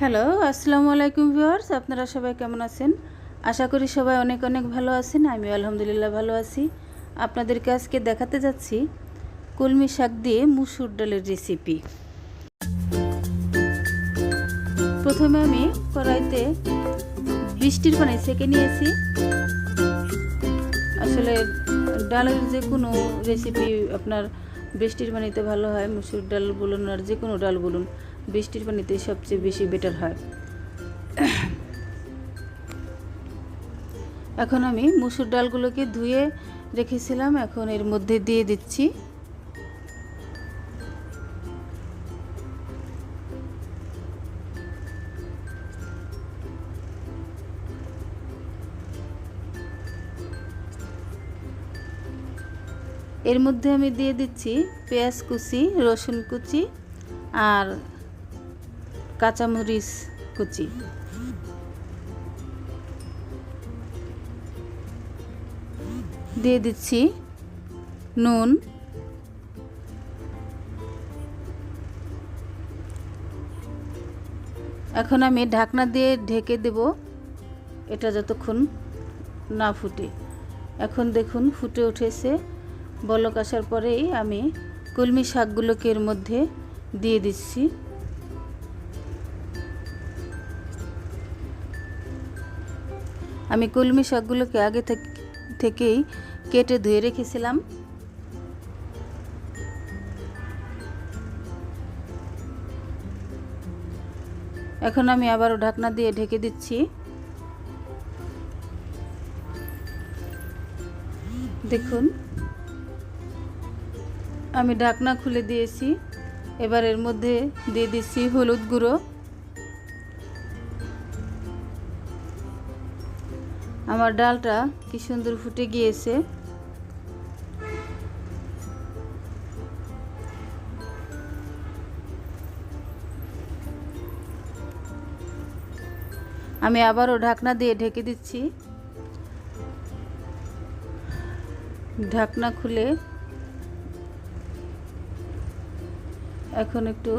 Hello, আসসালামু আলাইকুম viewers, আপনারা সবাই কেমন আছেন? আশা করি সবাই অনেক অনেক ভালো আছেন আমি আলহামদুলিল্লাহ ভালো আছি। আপনাদেরকে আজকে দেখাতে যাচ্ছি কলমি শাক দিয়ে মুসুর ডালের রেসিপি প্রথমে আমি কড়াইতে বৃষ্টির পানি সেকে নিয়েছি। আসলে ডালের যে কোনো রেসিপি আপনার বৃষ্টির পানিতে ভালো হয়, মুসুর ডাল বলুন আর যে কোনো ডাল বলুন। বৃষ্টির পানিতে সবচেয়ে বেশি বেটার হয়। এখন আমি মুসুর ডালগুলোকে ধুয়ে রেখেছিলাম, এখন এর মধ্যে দিয়ে দিচ্ছি। এর মধ্যে আমি দিয়ে দিচ্ছি পেঁয়াজ কুচি, রসুন কুচি আর কাঁচামরিচ কুচি। দিয়ে দিচ্ছি নুন। এখন আমি ঢাকনা দিয়ে ঢেকে দেব, এটা যতক্ষণ না ফুটে। এখন দেখুন ফুটে উঠেছে, বলক আসার পরেই আমি কলমি শাকগুলোকে এর মধ্যে দিয়ে দিচ্ছি। আমি কলমি শাকগুলোকে আগে থেকেই কেটে ধুয়ে রেখেছিলাম। এখন আমি আবারও ঢাকনা দিয়ে ঢেকে দিচ্ছি। দেখুন, আমি ঢাকনা খুলে দিয়েছি। এবার এর মধ্যে দিয়ে দিচ্ছি হলুদ গুঁড়ো। আমার ডালটা কি সুন্দর ফুটে গিয়েছে। আমি আবারও ঢাকনা দিয়ে ঢেকে দিচ্ছি। ঢাকনা খুলে এখন একটু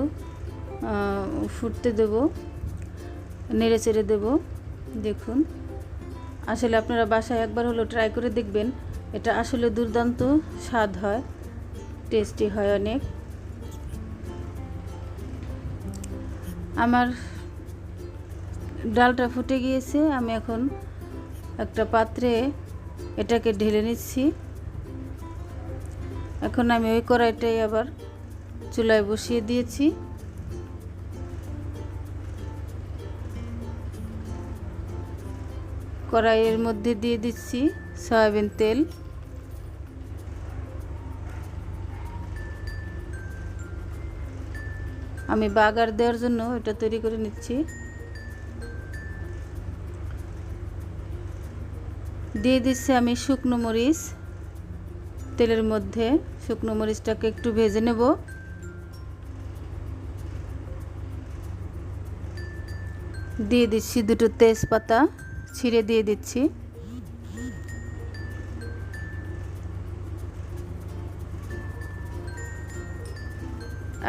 ফুটতে দেব, নেড়ে চেড়ে দেব, দেখুন। আসলে আপনারা বাসায় একবার হলো ট্রাই করে দেখবেন। এটা আসলে দুর্দান্ত স্বাদ হয় টেস্টি হয় অনেক। আমার ডালটা ফুটে গিয়েছে, আমি এখন একটা পাত্রে এটাকে ঢেলে নিচ্ছি। এখন আমি ওই কড়াইটাই আবার চুলায় বসিয়ে দিয়েছি। কড়াইয়ের মধ্যে দিয়ে দিচ্ছি সয়াবিন তেল। আমি বাগার দেওয়ার জন্য এটা তৈরি করে নিচ্ছি। দিয়ে দিচ্ছি আমি শুকনো মরিচ। তেলের মধ্যে শুকনো মরিচটাকে একটু ভেজে নেব। দিয়ে দিচ্ছি দুটো তেজপাতা। ছিঁড়ে দিয়ে দিচ্ছি।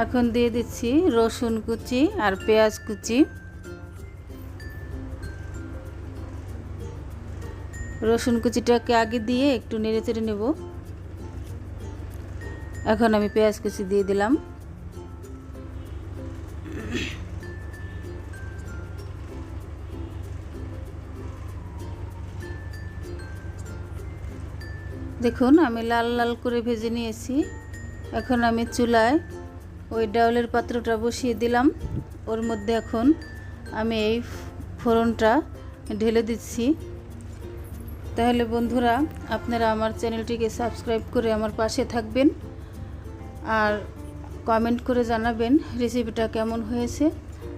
এখন দিয়ে দিচ্ছি রসুন কুচি আর পেঁয়াজ কুচি। রসুন কুচিটাকে আগে দিয়ে একটু নেড়ে চেড়ে নেব। এখন আমি পেঁয়াজ কুচি দিয়ে দিলাম। দেখুন, আমি লাল লাল করে ভেজে নিয়েছি। এখন আমি চুলায় ওই ডাউলের পাত্রটা বসিয়ে দিলাম। ওর মধ্যে এখন আমি এই ফোড়নটা ঢেলে দিচ্ছি। তাহলে বন্ধুরা, আপনারা আমার চ্যানেলটিকে সাবস্ক্রাইব করে আমার পাশে থাকবেন আর কমেন্ট করে জানাবেন রেসিপিটা কেমন হয়েছে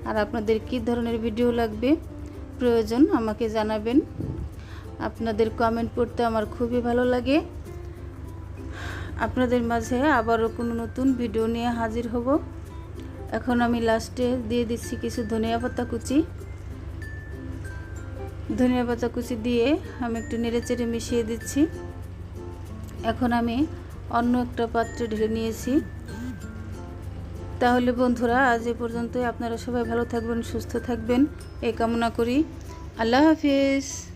আর আপনাদের কী ধরনের ভিডিও লাগবে, প্রয়োজন আমাকে জানাবেন। আপনাদের কমেন্ট পড়তে আমার খুবই ভালো লাগে। আপনাদের মাঝে আবারও কোনো নতুন ভিডিও নিয়ে হাজির হব। এখন আমি লাস্টে দিয়ে দিচ্ছি কিছু ধনিয়া পাতা কুচি। ধনিয়া পাতা কুচি দিয়ে আমি একটু নেড়ে চেড়ে মিশিয়ে দিচ্ছি। এখন আমি অন্য একটা পাত্রে ঢেলে নিয়েছি। তাহলে বন্ধুরা, আজ এ পর্যন্তই। আপনারা সবাই ভালো থাকবেন, সুস্থ থাকবেন। এই কামনা করি। আল্লাহ হাফিজ।